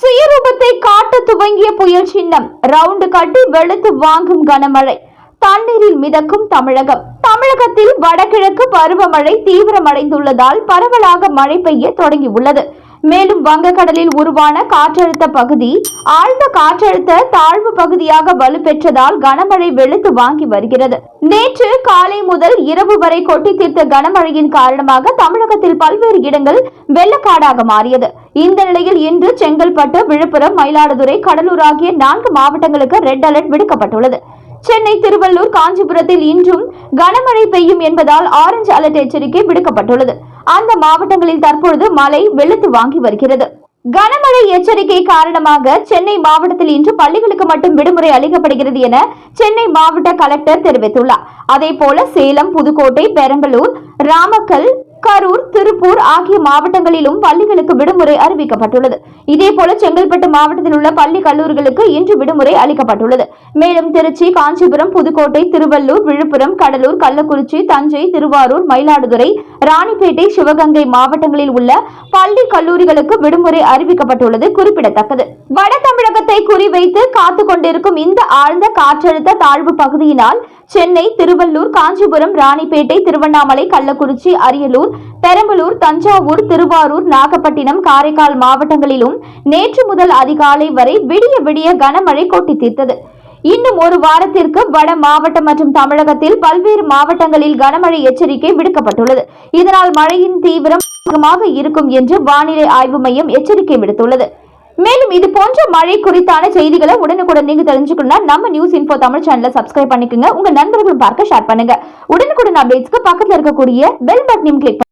சுயரூபத்தை காட்ட துவங்கிய புயல் சின்னம். ரவுண்டு கட்டி வெளுத்து வாங்கும் கனமழை. தண்ணீரில் மிதக்கும் தமிழகம். தமிழகத்தில் வடகிழக்கு பருவமழை தீவிரமடைந்துள்ளதால் பரவலாக மழை பெய்ய தொடங்கியுள்ளது. மேலும் வங்கக்கடலில் உருவான காற்றழுத்த பகுதி ஆழ்ந்த காற்றழுத்த தாழ்வு பகுதியாக வலுப்பெற்றதால் கனமழை வெளுத்து வாங்கி வருகிறது. நேற்று காலை முதல் இரவு வரை கொட்டி தீர்த்த கனமழையின் காரணமாக தமிழகத்தில் பல்வேறு இடங்கள் வெள்ளக்காடாக மாறியது. இந்த நிலையில் இன்று செங்கல்பட்டு விழுப்புரம் மயிலாடுதுறை கடலூர் ஆகிய நான்கு மாவட்டங்களுக்கு ரெட் அலர்ட் விடுக்கப்பட்டுள்ளது. சென்னை திருவள்ளூர் காஞ்சிபுரத்தில் இன்றும் கனமழை பெய்யும் என்பதால் ஆரஞ்சு அலர்ட் எச்சரிக்கை விடுக்கப்பட்டுள்ளது. அந்த மாவட்டங்களில் தற்பொழுது மழை வெளுத்து வாங்கி வருகிறது. கனமழை எச்சரிக்கை காரணமாக சென்னை மாவட்டத்தில் இன்று பள்ளிகளுக்கு மட்டும் விடுமுறை அளிக்கப்படுகிறது என சென்னை மாவட்ட கலெக்டர் தெரிவித்துள்ளார். அதே போல சேலம் புதுக்கோட்டை பெரம்பலூர் ராமக்கல் கரூர் திருப்பூர் ஆகிய மாவட்டங்களிலும் பள்ளிகளுக்கு விடுமுறை அறிவிக்கப்பட்டுள்ளது. இதேபோல செங்கல்பட்டு மாவட்டத்தில் உள்ள பள்ளி கல்லூரிகளுக்கு இன்று விடுமுறை அளிக்கப்பட்டுள்ளது. மேலும் திருச்சி காஞ்சிபுரம் புதுக்கோட்டை திருவள்ளூர் விழுப்புரம் கடலூர் கள்ளக்குறிச்சி தஞ்சை திருவாரூர் மயிலாடுதுறை ராணிப்பேட்டை சிவகங்கை மாவட்டங்களில் உள்ள பள்ளி கல்லூரிகளுக்கு விடுமுறை அறிவிக்கப்பட்டுள்ளது குறிப்பிடத்தக்கது. வட தமிழக தமிழகத்தை குறிவைத்து காத்து கொண்டிருக்கும் இந்த ஆழ்ந்த காற்றழுத்த தாழ்வு பகுதியினால் சென்னை திருவள்ளூர் காஞ்சிபுரம் ராணிப்பேட்டை திருவண்ணாமலை கள்ளக்குறிச்சி அரியலூர் பெரம்பலூர் தஞ்சாவூர் திருவாரூர் நாகப்பட்டினம் காரைக்கால் மாவட்டங்களிலும் நேற்று முதல் அதிகாலை வரை விடிய விடிய கனமழை கொட்டி தீர்த்தது. இன்னும் ஒரு வாரத்திற்கு வட மாவட்டம் மற்றும் தமிழகத்தில் பல்வேறு மாவட்டங்களில் கனமழை எச்சரிக்கை விடுக்கப்பட்டுள்ளது. இதனால் மழையின் தீவிரம் அதிகமாக இருக்கும் என்று வானிலை ஆய்வு மையம் எச்சரிக்கை விடுத்துள்ளது. மேலும் இது போன்ற மழை குறித்தான செய்திகளை உடனுக்குடன் நீங்க தெரிஞ்சுக்கணும்னா நம்ம நியூஸ் இன்ஃபோ தமிழ் சேனலை சப்ஸ்கிரைப் பண்ணிக்கோங்க. உங்க நண்பர்களும் பார்க்க ஷேர் பண்ணுங்க. உடனுக்குடன் அப்டேட்ஸ்க்கு பக்கத்துல இருக்கக்கூடிய பெல் பட்டனையும் கிளிக்